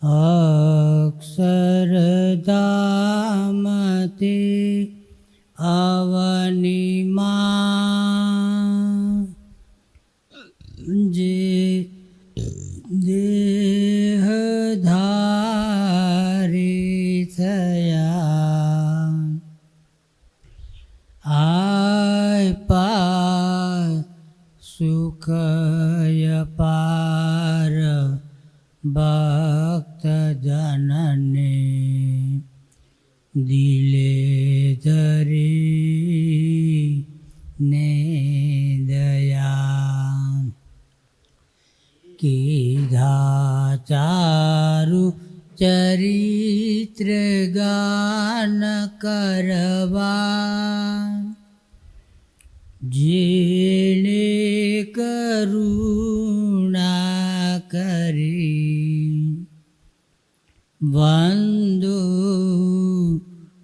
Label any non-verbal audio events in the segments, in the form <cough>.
Oh. ચરિત્ર ગાન કરવા જેને કરુણા કરી વંદો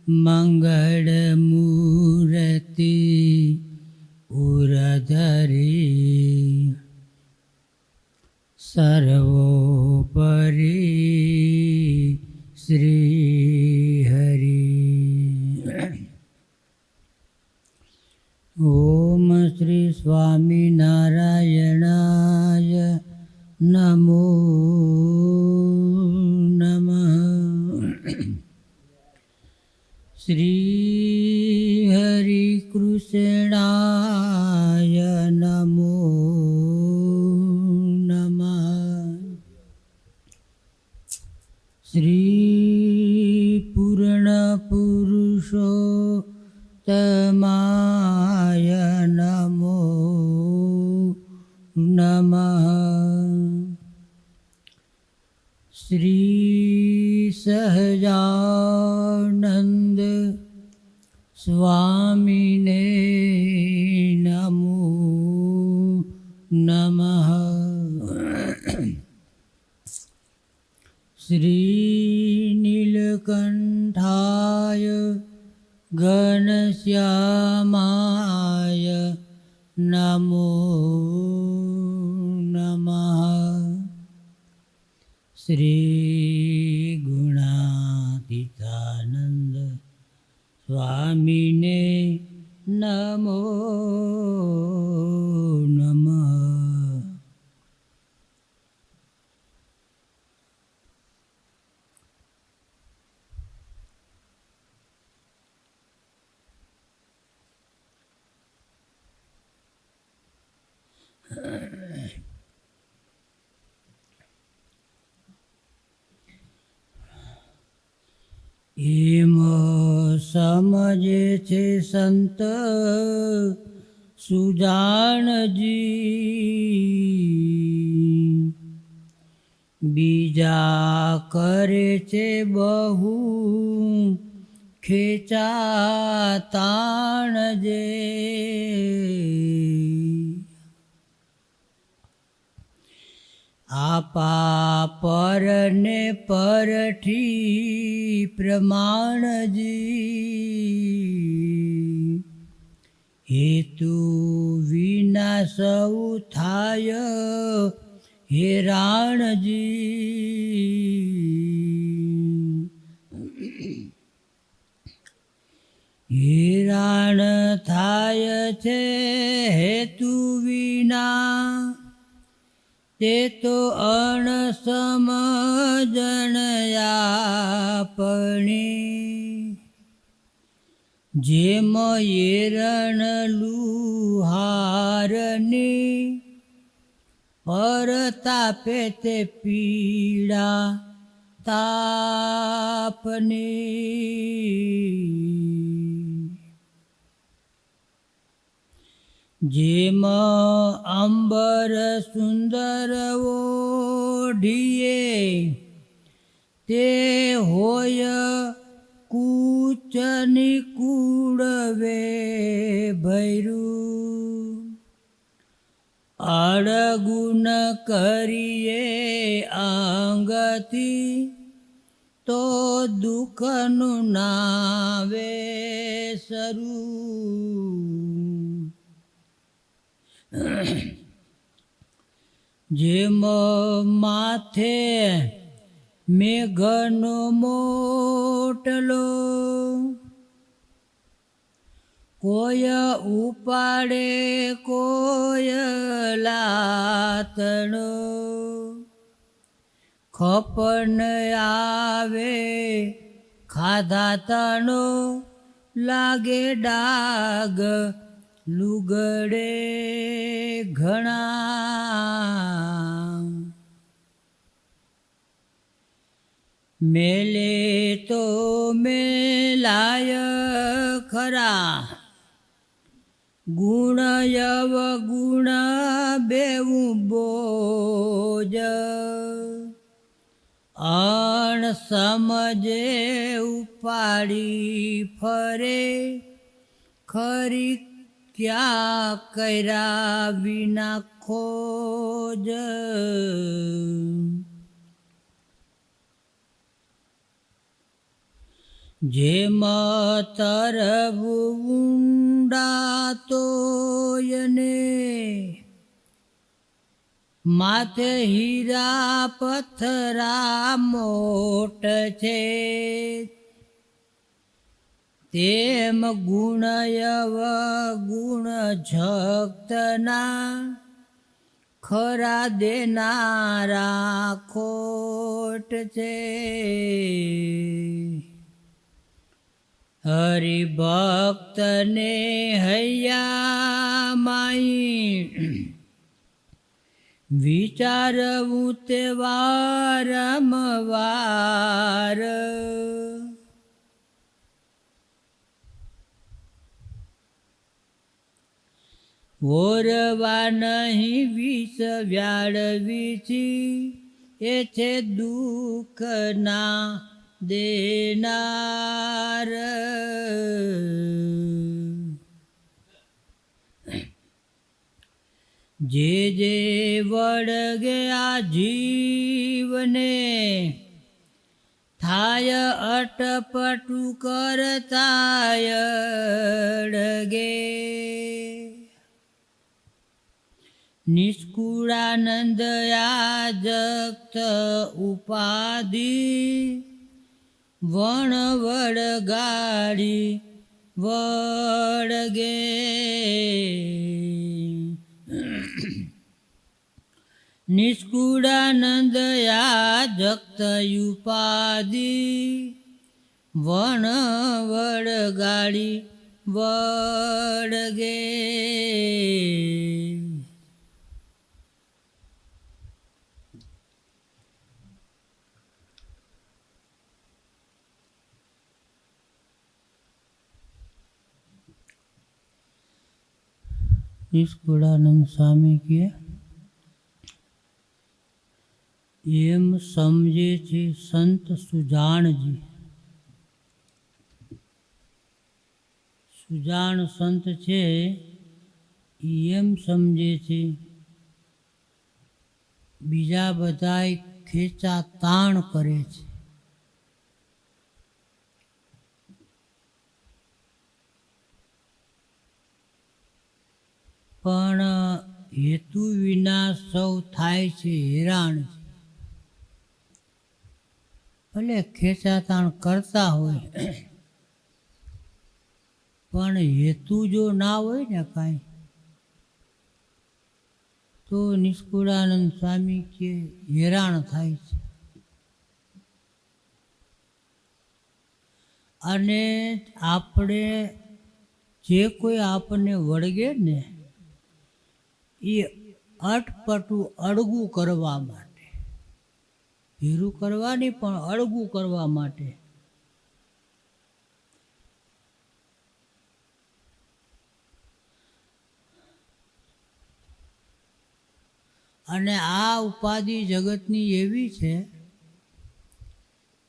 મંગળ મૂર્તિ ઉરધરી સર્વોપરી શ્રી હરિ ઓમ શ્રી સ્વામિનારાયણાય નમો નમ શ્રી હરિકૃષ્ણાય નમો નમ શ્રી શ્રી ગુણાતીતાનંદ સ્વામીને નમો નમઃ એમ સમજે છે સંત સુજાણજી. બીજા કરે છે બહુ ખેચા તાણ જે આપા પરને પરઠી પ્રમાણજી. હેતુ વિના સૌ થાય હેરાણજી. હેરાણ થાય છે હેતુ વિના તે તો અણસમજણ આપણી. જેમ એરણ લુહારની પરતાપે તે પીડા તાપની. જેમ અંબર સુંદર ઓઢીએ, તે હોય કૂચ નિકુળવે ભૈરું. અડગુન કરીએ આંગથી, તો દુઃખનું નાવે શરૂ. <coughs> જેમ માથે મેઘનો મોટલો કોય ઉપાડે કોય લાતણો ખપન આવે ખાધા તણો લાગે ડાગ લુગડે ઘણા. મેલે તો મેલાય ખરા. ગુણયવ ગુણ બેવું બોજ. અણ સમજે ઉપાડી ફરે ખરી ક્યાં કર્યા વિના ખોજ. જે તરવું ઊંડા તોયને માથે હીરા પથરા મોટ છે. તેમ ગુણયવ ગુણ જગતના ખરા દેનારા ખોટ છે. હરિભક્તને હૈયા માઈ વિચારવું તે વારંવાર. ઓરવા નહીં વિષ વ્યાળવીથી, એ છે દુઃખના દેનાર. જે જે વળગે આ જીવને, થાય અટપટુ કરતાય અડગે. નિષ્કુળાનંદ યાજક્ત ઉપાધિ વણ ગાડી વળગે. નિષ્કુળાનંદ યાજક્ત ઉપાધિ વણ ગાડી વળગે. નિષ્કુળાનંદ સ્વામી કહે એમ સમજે છે સંત સુજાણજી. સુજાણ સંત છે, એમ સમજે છે, બીજા બધાય ખેંચા તાણ કરે છે. પણ હેતુ વિના સૌ થાય છે હેરાન ભલે ખેંચાતાણ કરતા હોય, પણ હેતુ જો ના હોય ને કાંઈ, તો નિષ્કુળાનંદ સ્વામી કે હેરાન થાય છે. અને આપણે જે કોઈ આપણને વળગે ને એ અટપટું અડગું કરવા માટે. ભેરું કરવાની પણ અડગું કરવા માટે. અને આ ઉપાધિ જગતની એવી છે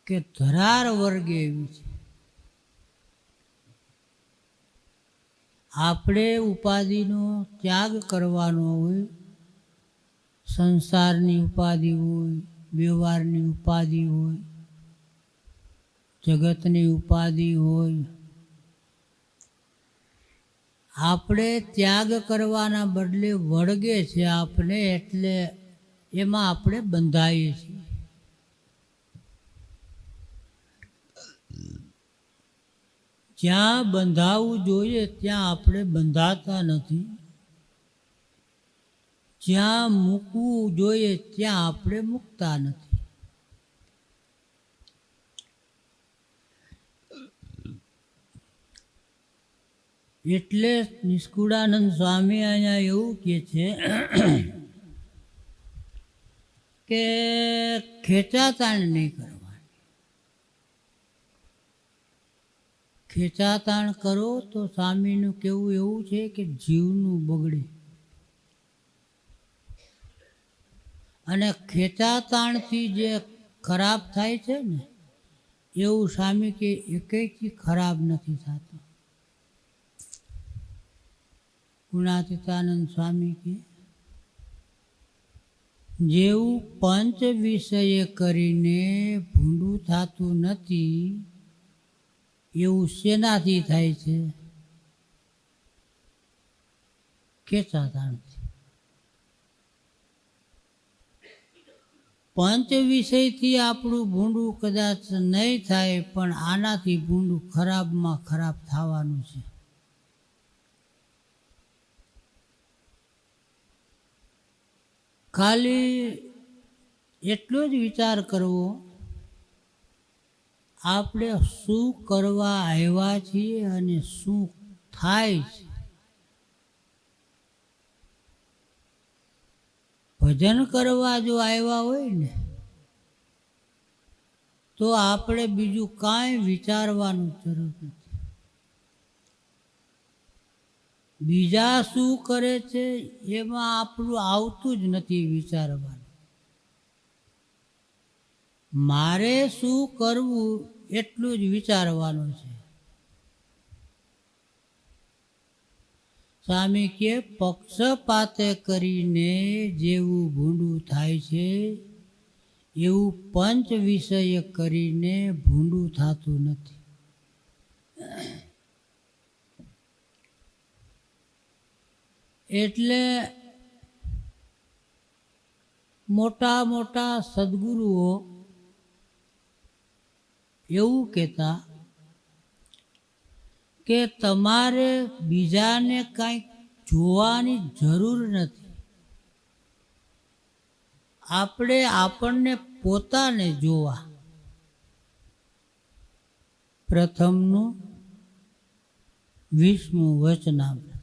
કે ધરાર વર્ગે એવી છે. આપણે ઉપાધિનો ત્યાગ કરવાનો હોય, સંસારની ઉપાધિ હોય, વ્યવહારની ઉપાધિ હોય, જગતની ઉપાધિ હોય, આપણે ત્યાગ કરવાના બદલે વળગે છે આપણે એટલે એમાં આપણે બંધાઈએ છીએ. જ્યાં બંધાવવું જોઈએ, ત્યાં આપણે બંધાતા નથી. જ્યાં મૂકવું જોઈએ, ત્યાં આપણે મૂકતા નથી. એટલે નિષ્કુળાનંદ સ્વામી અહીંયા એવું કહે છે કે ખેંચાતાણ નહીં કરવાની ખેંચાતાણ કરો તો સ્વામીનું કેવું એવું છે કે જીવનું બગડે. અને ખેંચાતાણથી જે ખરાબ થાય છે ને, એવું સ્વામી કે એકેયથી ખરાબ નથી થતું. ગુણાતીતાનંદ સ્વામી કે, જેવું પંચ વિષય કરીને ભૂંડું થતું નથી એવું શેનાથી થાય છે? ખેંચાતાણથી પંચ વિષયથી આપણું ભૂંડું કદાચ નહીં થાય, પણ આનાથી ભૂંડું ખરાબમાં ખરાબ થવાનું છે. ખાલી એટલો જ વિચાર કરવો આપણે શું કરવા આવ્યા છીએ અને શું થાય છે? ભજન કરવા જો આવ્યા હોય ને, તો આપણે બીજું કાંઈ વિચારવાનું જરૂર નથી. બીજા શું કરે છે એમાં આપણું આવતું જ નથી વિચારવાનું. મારે શું કરવું એટલું જ વિચારવાનું છે. સ્વામી કે પક્ષપાતે કરીને જેવું ભૂંડું થાય છે, એવું પંચ વિષય કરીને ભૂંડું થતું નથી. એટલે મોટા મોટા સદગુરુઓ એવું કહેતા કે તમારે બીજાને કાંઈક જોવાની જરૂર નથી. આપણે આપણને પોતાને જોવા. પ્રથમનું વિષ્ણુ વચનામૃત.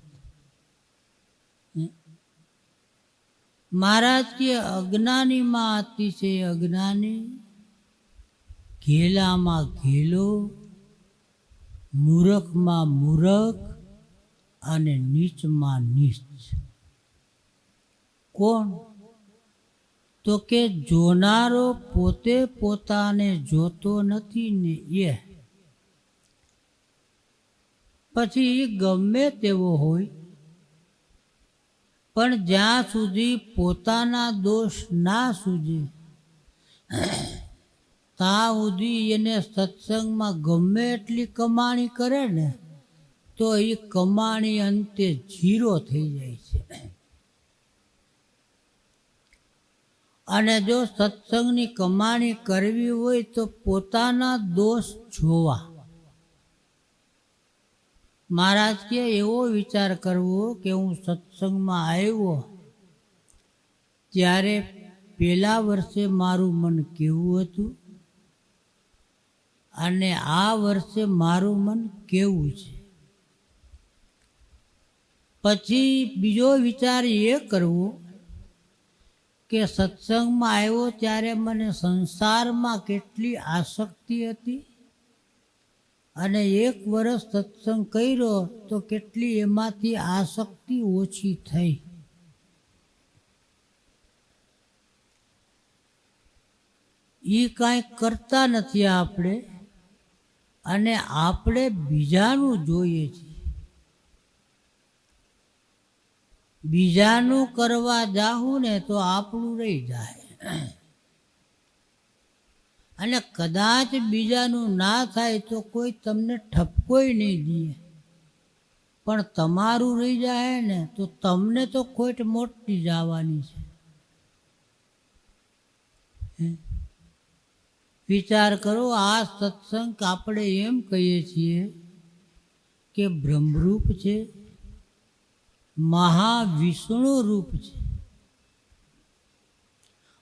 મહારાજ કે અજ્ઞાનીમાં અતિશય અજ્ઞાની ઘેલામાં ઘેલો, મૂરખમાં મૂરખ અને નીચમાં નીચ. કોણ? તો કે જોનારો પોતે પોતાને જોતો નથી ને એ. પછી ગમે તેવો હોય, પણ જ્યાં સુધી પોતાના દોષ ના સૂજે ત્યાં સુધી એને સત્સંગમાં ગમે એટલી કમાણી કરે ને, તો એ કમાણી અંતે જીરો થઈ જાય છે. અને જો સત્સંગની કમાણી કરવી હોય તો પોતાના દોષ જોવા. મહારાજ કે એવો વિચાર કરવો કે હું સત્સંગમાં આવ્યો ત્યારે પહેલા વર્ષે મારું મન કેવું હતું? અને આ વર્ષે મારું મન કેવું છે? પછી બીજો વિચાર એ કરવો કે સત્સંગમાં આવ્યો ત્યારે મને સંસારમાં કેટલી આસક્તિ હતી અને એક વર્ષ સત્સંગ કર્યો તો કેટલી એમાંથી આસક્તિ ઓછી થઈ. એ કાંઈ કરતા નથી આપણે. અને આપણે બીજાનું જોઈએ છીએ. બીજાનું કરવા જાહું ને તો આપણું રહી જાય. અને કદાચ બીજાનું ના થાય તો કોઈ તમને ઠપકોય નહીં દે. પણ તમારું રહી જાય ને તો તમને તો ખોટ મોટી જવાની છે. વિચાર કરો, આ સત્સંગ આપણે એમ કહીએ છીએ કે બ્રહ્મરૂપ છે, મહાવિષ્ણુ રૂપ છે.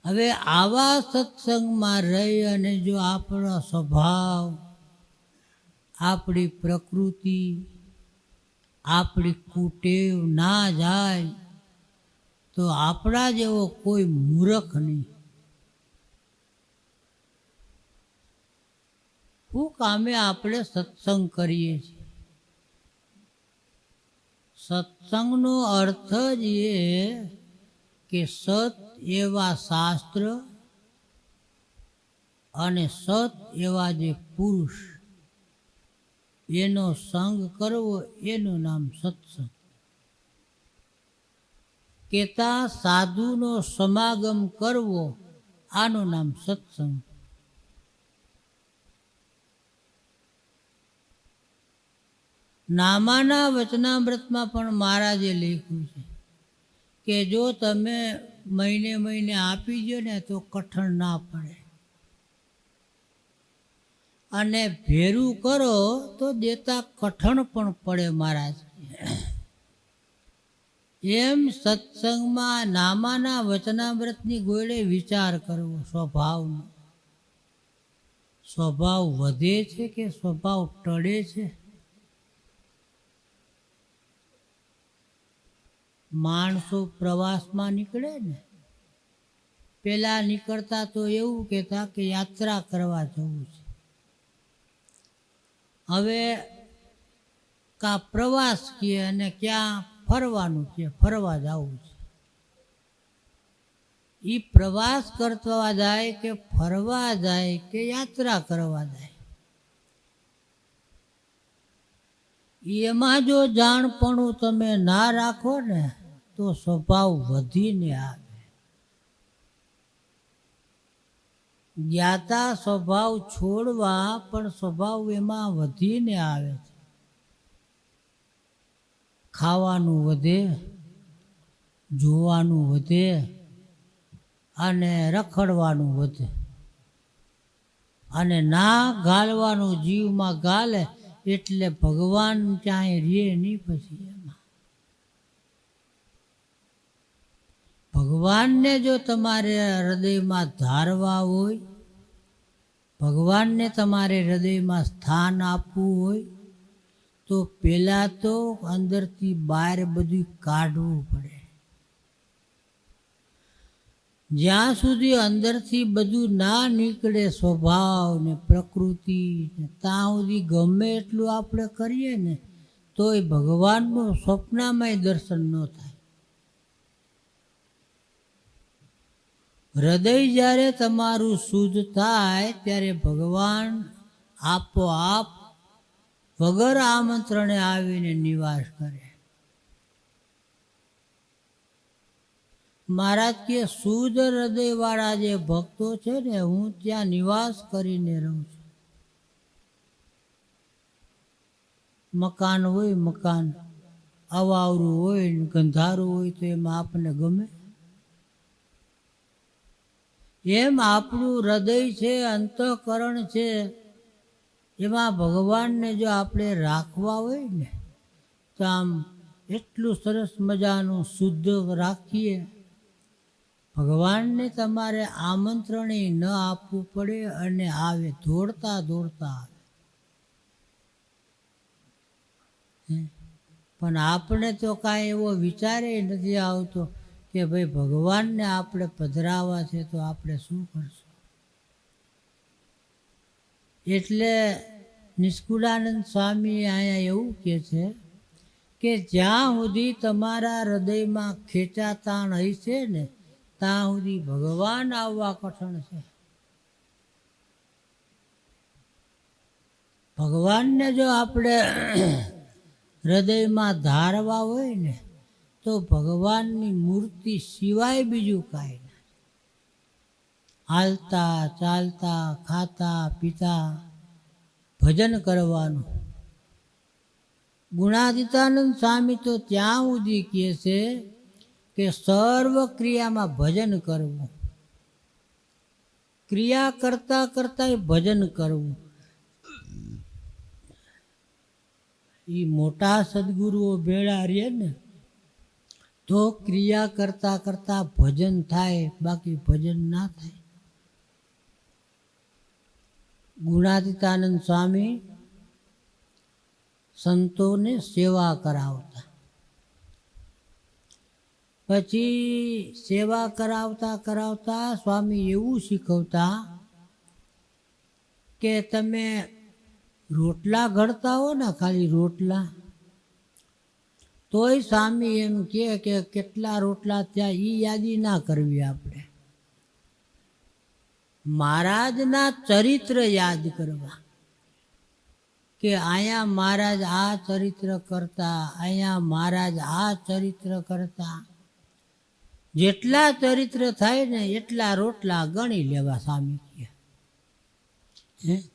હવે આવા સત્સંગમાં રહી અને જો આપણો સ્વભાવ, આપણી પ્રકૃતિ, આપણી કુટેવ ના જાય, તો આપણા જેવો કોઈ મૂર્ખ નહીં. શું કામે આપણે સત્સંગ કરીએ છીએ? સત્સંગનો અર્થ જ એ કે સત એવા શાસ્ત્ર અને સત એવા જે પુરુષ, એનો સંગ કરવો, એનું નામ સત્સંગ. કેતા સાધુનો સમાગમ કરવો, આનું નામ સત્સંગ. નામાના વચનામૃતમાં પણ મહારાજે લખ્યું છે કે જો તમે મહિને મહિને આપી દો ને તો કઠણ ના પડે. અને ભેરું કરો તો દેતા કઠણ પણ પડે મહારાજ. એમ સત્સંગમાં નામાના વચનામૃતની ગોળે વિચાર કરવો સ્વભાવનો સ્વભાવ વધે છે કે સ્વભાવ ટળે છે? માણસો પ્રવાસમાં નીકળે ને, પેલા નીકળતા તો એવું કહેતા કે યાત્રા કરવા જવું છે. હવે કા પ્રવાસ કહે અને ક્યાં ફરવાનું છે ફરવા જવું છે. એ પ્રવાસ કરતા જાય કે ફરવા જાય કે યાત્રા કરવા જાય. એમાં જો જાણપણું તમે ના રાખો ને તો સ્વભાવ વધીને આવે. જ્ઞાતા સ્વભાવ છોડવા પણ સ્વભાવ એમાં વધીને આવે છે. ખાવાનું વધે, જોવાનું વધે અને રખડવાનું વધે. અને ના ગાલવાનું જીવમાં ગાલે એટલે ભગવાન ક્યાંય રે નહીં પછી એમાં ભગવાનને જો તમારે હૃદયમાં ધારવા હોય, ભગવાનને તમારે હૃદયમાં સ્થાન આપવું હોય, તો પહેલાં તો અંદરથી બહાર બધું કાઢવું પડે. જ્યાં સુધી અંદરથી બધું ના નીકળે સ્વભાવ ને પ્રકૃતિ ત્યાં સુધી ગમે એટલું આપણે કરીએ ને, તોય ભગવાનનું સ્વપ્નામાંય દર્શન ન થાય. હૃદય જ્યારે તમારું શુદ્ધ થાય ત્યારે ભગવાન આપોઆપ વગર આમંત્રણે આવીને નિવાસ કરે. મહારાજ કે શુદ્ધ હૃદયવાળા જે ભક્તો છે ને, હું ત્યાં નિવાસ કરીને રહું છું. મકાન હોય મકાન, અવાવરું હોય ગંધારું હોય તો એમાં આપને ગમે. એમ આપણું હૃદય છે, અંતઃકરણ છે, એમાં ભગવાનને જો આપણે રાખવા હોય ને, તો આમ એટલું સરસ મજાનું શુદ્ધ રાખીએ ભગવાનને તમારે આમંત્રણે ન આપવું પડે અને આવે, દોડતા દોડતા આવે? પણ આપણે તો કાંઈ એવો વિચારે નથી આવતો કે ભાઈ ભગવાનને આપણે પધરાવા છે તો આપણે શું કરશું? એટલે નિષ્કુળાનંદ સ્વામી અહીંયા એવું કહે છે કે જ્યાં સુધી તમારા હૃદયમાં ખેંચાતાણ હશે ને, ત્યાં સુધી ભગવાન આવવા કઠણ છે. ભગવાનને જો આપણે હૃદયમાં ધારવા હોય ને તો ભગવાનની મૂર્તિ સિવાય બીજું કાંઈ ના. હાલતા, ચાલતા, ખાતા, પીતા, ભજન કરવાનું. ગુણાદિતાનંદ સ્વામી તો ત્યાં સુધી કહે છે કે સર્વ ક્રિયામાં ભજન કરવું. ક્રિયા કરતા કરતા ભજન કરવું. એ મોટા સદગુરુઓ ભેળા રહે ને તો ક્રિયા કરતા કરતા ભજન થાય, બાકી ભજન ના થાય. ગુણાતીતાનંદ સ્વામી સંતોને સેવા કરાવતા. પછી સેવા કરાવતા કરાવતા સ્વામી એવું શીખવતા કે તમે રોટલા ઘડતા હો ને, ખાલી રોટલા. તોય સ્વામી એમ કહે કે કેટલા રોટલા થયા એ યાદી ના કરવી આપણે. મહારાજના ચરિત્ર યાદ કરવા કે અહીંયા મહારાજ આ ચરિત્ર કરતા, અહીંયા મહારાજ આ ચરિત્ર કરતા. જેટલા ચરિત્ર થાય ને એટલા રોટલા ગણી લેવા સ્વામી કહે. હે?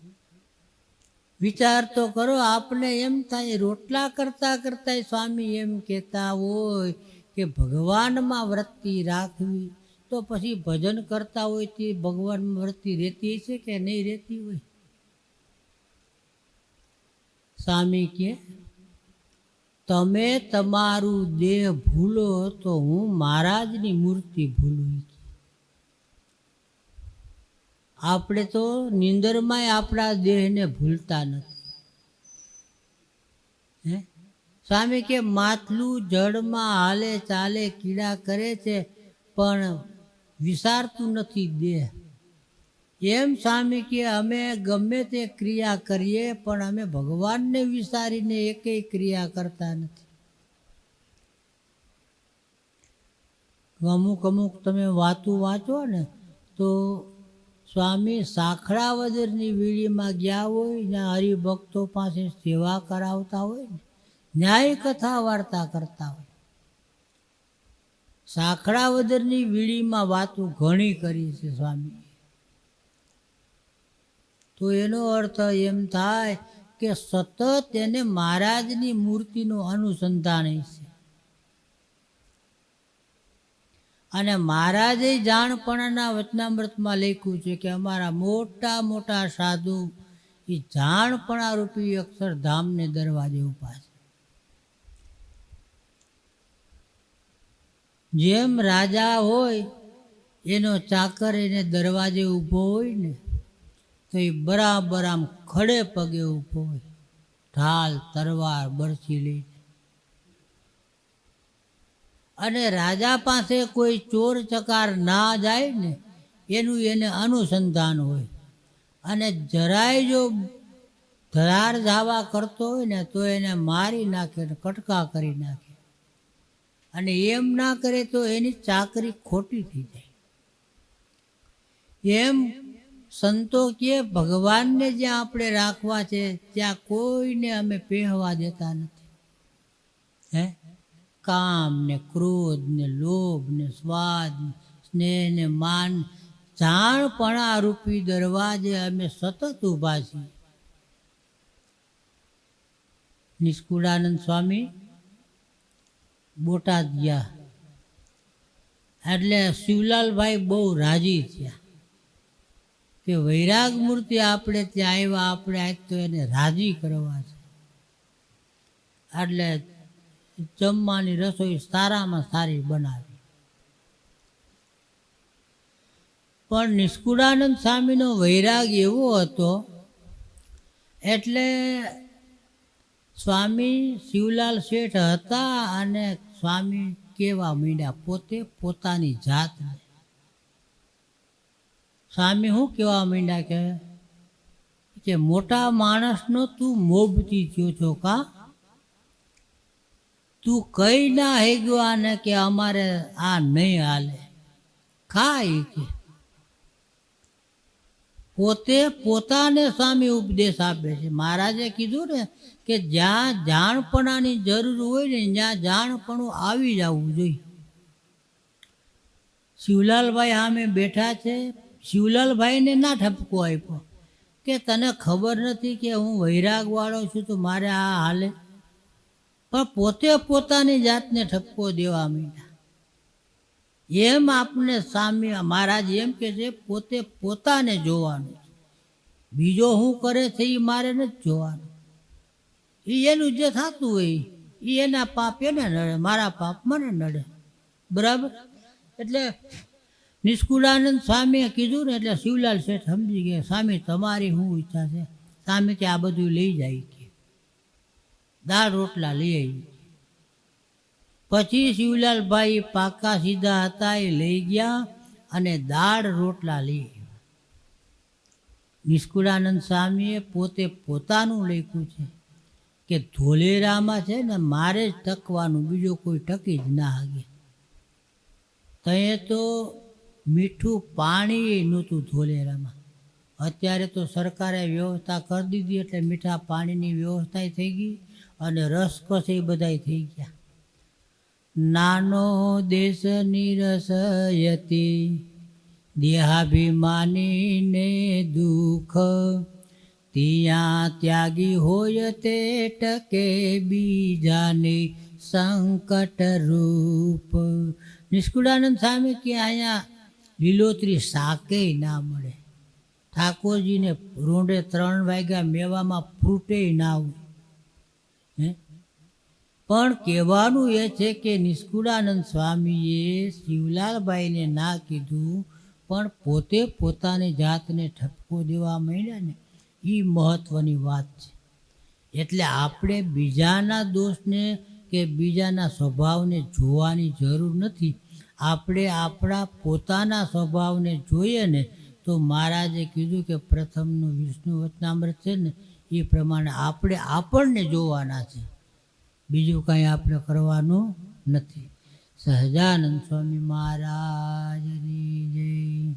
વિચાર તો કરો, આપણે એમ થાય, રોટલા કરતા કરતા સ્વામી એમ કહેતા હોય કે ભગવાનમાં વૃત્તિ રાખવી. તો પછી ભજન કરતા હોય તે ભગવાનમાં વૃત્તિ રહેતી છે કે નહીં રહેતી હોય? સ્વામી કે તમે તમારું દેહ ભૂલો તો હું મહારાજની મૂર્તિ ભૂલું આપણે તો નિંદરમાંય આપણા દેહને ભૂલતા નથી. હે? સ્વામી કે માથલું જળમાં હાલે ચાલે કીડા કરે છે, પણ વિસારતું નથી દેહ. એમ સ્વામી કે અમે ગમે તે ક્રિયા કરીએ, પણ અમે ભગવાનને વિસારીને એકેય ક્રિયા કરતા નથી. અમુક અમુક તમે વાતું વાંચો ને, તો સ્વામી સાખડાવદરની વીડીમાં ગયા હોય ને હરિભક્તો પાસે સેવા કરાવતા હોય ને, ન્યાય કથા વાર્તા કરતા હોય. સાખડાવદરની વીડીમાં વાતો ઘણી કરી છે સ્વામી તો એનો અર્થ એમ થાય કે સતત એને મહારાજની મૂર્તિનું અનુસંધાન છે. અને મહારાજે જાણપણાના વચનામૃતમાં લખ્યું છે કે અમારા મોટા મોટા સાધુ એ જાણપણા રૂપી અક્ષરધામને દરવાજે ઊભા છે. જેમ રાજા હોય, એનો ચાકર એને દરવાજે ઊભો હોય ને, તો એ બરાબર આમ ખડે પગે ઊભો હોય. ઢાલ તરવાર બરછી લઈને અને રાજા પાસે કોઈ ચોર ચકાર ના જાય ને, એનું એને અનુસંધાન હોય. અને જરાય જો ધરાર ધાવા કરતો હોય ને, તો એને મારી નાખે ને કટકા કરી નાખે. અને એમ ના કરે તો એની ચાકરી ખોટી થઈ જાય. એમ સંતો કે ભગવાનને જ્યાં આપણે રાખવા છે, ત્યાં કોઈને અમે પહેવા દેતા નથી. હે? કામ ને ક્રોધ ને લોભ ને સ્વાદ સ્નેહ ને માન, જાણપણા રૂપી દરવાજે અમે સતત ઊભા છીએ. નિષ્કુળાનંદ સ્વામી બોટાદ ગયા એટલે શિવલાલભાઈ બહુ રાજી થયા કે વૈરાગ મૂર્તિ આપણે ત્યાં આવ્યા, આપણે આજ તો એને રાજી કરવા છે. એટલે જમવાની રસોઈ સારામાં સારી બનાવી. પણ નિષ્કુળાનંદ સ્વામીનો વૈરાગ એવો હતો, એટલે સ્વામી શિવલાલ શેઠ હતા અને સ્વામી કેવા માંડ્યા પોતે પોતાની જાતને. સ્વામી શું કેવા માંડ્યા કે મોટા માણસનો તું મોભતી થયો છો કા? તું કઈ ના હેગ્યો આને કે અમારે આ નહીં હાલે? ખાય કે? પોતે પોતાને સ્વામી ઉપદેશ આપે છે. મહારાજે કીધું ને કે જ્યાં જાણપણાની જરૂર હોય ને ત્યાં જાણપણું આવી જવું જોઈએ. શિવલાલભાઈ સામે બેઠા છે. શિવલાલભાઈને ના ઠપકો આપ્યો કે તને ખબર નથી કે હું વૈરાગવાળો છું તો મારે આ હાલે? પણ પોતે પોતાની જાતને ઠપકો દેવા માંડ્યા. એમ આપને સામે મહારાજ એમ કે છે, પોતે પોતાને જોવાનું બીજો શું કરે છે એ મારે નથી જોવાનું. એ એનું જે થતું હોય એ એના પાપ એને નડે, મારા પાપ મને નડે. બરાબર? એટલે નિષ્કુળાનંદ સ્વામીએ કીધું ને, એટલે શિવલાલ શેઠ સમજી ગયા, સ્વામી, તમારી શું ઈચ્છા છે? સ્વામી કે આ બધું લઈ જાય. દાળ રોટલા લઈ આવી. પછી શિવલાલભાઈ પાકા સીધા હતા એ લઈ ગયા અને દાળ રોટલા લઈ નિષ્કુળાનંદ સ્વામીએ પોતે પોતાનું લખ્યું છે કે ધોલેરામાં છે ને મારે જ ટકવાનું, બીજો કોઈ ટકી જ ના હાગે. તએ તો મીઠું પાણી નહોતું ધોલેરામાં. અત્યારે તો સરકારે વ્યવસ્થા કરી દીધી એટલે મીઠા પાણીની વ્યવસ્થા થઈ ગઈ. અને રસકસ એ બધાય થઈ ગયા. નાનો દેશ નિરસયતી, દેહાભિમાનીને દુઃખ, ત્યાં ત્યાગી હોય તે ટકે બીજાને સંકટ રૂપ. નિષ્કુળાનંદ સ્વામી કે અહીંયા લીલોતરી શાકે ના મળે. ઠાકોરજીને રોંડે ત્રણ વાગ્યા મેવામાં ફ્રૂટે ના હોય. પણ કહેવાનું એ છે કે નિષ્કુળાનંદ સ્વામીએ શિવલાલભાઈને ના કીધું, પણ પોતે પોતાની જાતને ઠપકો દેવા માંડ્યા ને એ મહત્ત્વની વાત છે. એટલે આપણે બીજાના દોષને કે બીજાના સ્વભાવને જોવાની જરૂર નથી. આપણે આપણા પોતાના સ્વભાવને જોઈએ ને, તો મહારાજે કીધું કે પ્રથમનું વિષ્ણુ વચનામૃત છે ને એ પ્રમાણે આપણે આપણને જોવાના છે. બીજું કાંઈ આપણે કરવાનું નથી. સહજાનંદ સ્વામી મહારાજની જય.